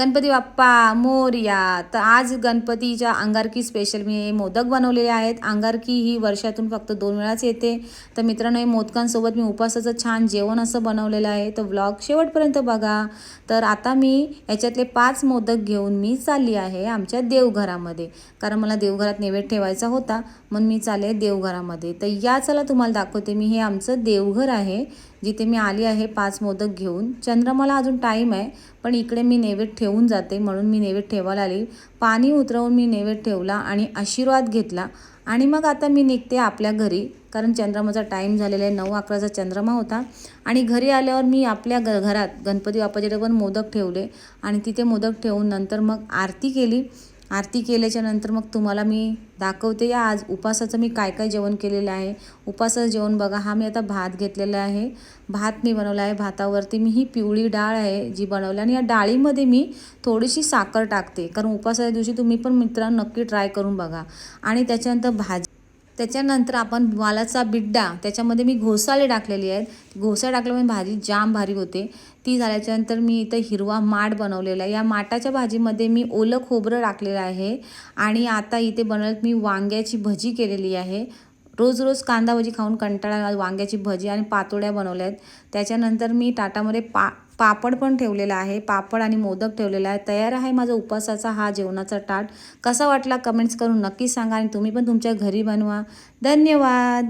गणपती बाप्पा मोरया. तर आज गणपतीच्या अंगारकी स्पेशल मी हे मोदक बनवलेले आहेत. अंगारकी ही वर्षातून फक्त दोन वेळाच येते. तर मित्रांनो हे मोदकांसोबत मी उपासाचं छान जेवण असं बनवलेलं आहे. तर व्लॉग शेवटपर्यंत बघा. तर आता मी याच्यातले पाच मोदक घेऊन मी चालली आहे आमच्या देवघरामध्ये. कारण मला देवघरात नैवेद्य ठेवायचा होता म्हणून मी चालले देवघरामध्ये. तर या चला तुम्हाला दाखवते मी. हे आमचं देवघर आहे. जिथे मी आली आहे पाच मोदक घेऊन. चंद्रमाला अजून टाईम आहे पण इकडे मी नैवेद्य घेऊन जाते म्हणून मी नैवेद्य ठेवायला आली. पाणी उतरवून मी नैवेद्य ठेवला आणि आशीर्वाद घेतला. आणि मग आता मी निघते आपल्या घरी कारण चंद्रमाचा टाईम झालेला आहे नऊ अकराचा चंद्रमा होता. आणि घरी आल्यावर मी आपल्या ग घरात गणपती बाप्पाच्या पण मोदक ठेवले. आणि तिथे मोदक ठेवून नंतर मग आरती केली. आरती केल्याच्यानंतर मग तुम्हाला मी दाखवते. या आज उपासाचं मी काय काय जेवण केलेलं आहे? उपासाचं जेवण बघा. हा मी आता भात घेतलेला आहे. भात मी बनवला आहे. भातावरती मी ही पिवळी डाळ आहे जी बनवली आणि या डाळीमध्ये मी थोडीशी साखर टाकते. कारण उपासाच्या दिवशी तुम्ही पण मित्रांनो नक्की ट्राय करून बघा. आणि त्याच्यानंतर भाजी त्याच्यानंतर आपण वालाचा बिड्डा त्याच्यामध्ये मी घोसाळे टाकलेली आहेत. घोसाळे टाकल्यामुळे भाजी जाम भारी होते. ती झाल्याच्यानंतर मी इथं हिरवा माठ बनवलेला आहे. या माठाच्या भाजीमध्ये मी ओलं खोबरं टाकलेलं आहे आणि आता इथे बनवलं मी वांग्याची भजी केलेली आहे. रोज रोज कांदा भजी खाऊन कंटाळा वांग्याची भजी आणि पातोड्या बनवल्या आहेत त्याच्यानंतर मी ताटामध्ये पा पापड पण ठेवलेला आहे पापड आणि मोदक ठेवलेला आहे. तयार आहे माझा उपासाचा हा जेवणाचा ताट. कसा वाटला कमेंट्स करून नक्की सांगा आणि तुम्ही पण तुमच्या घरी बनवा. धन्यवाद!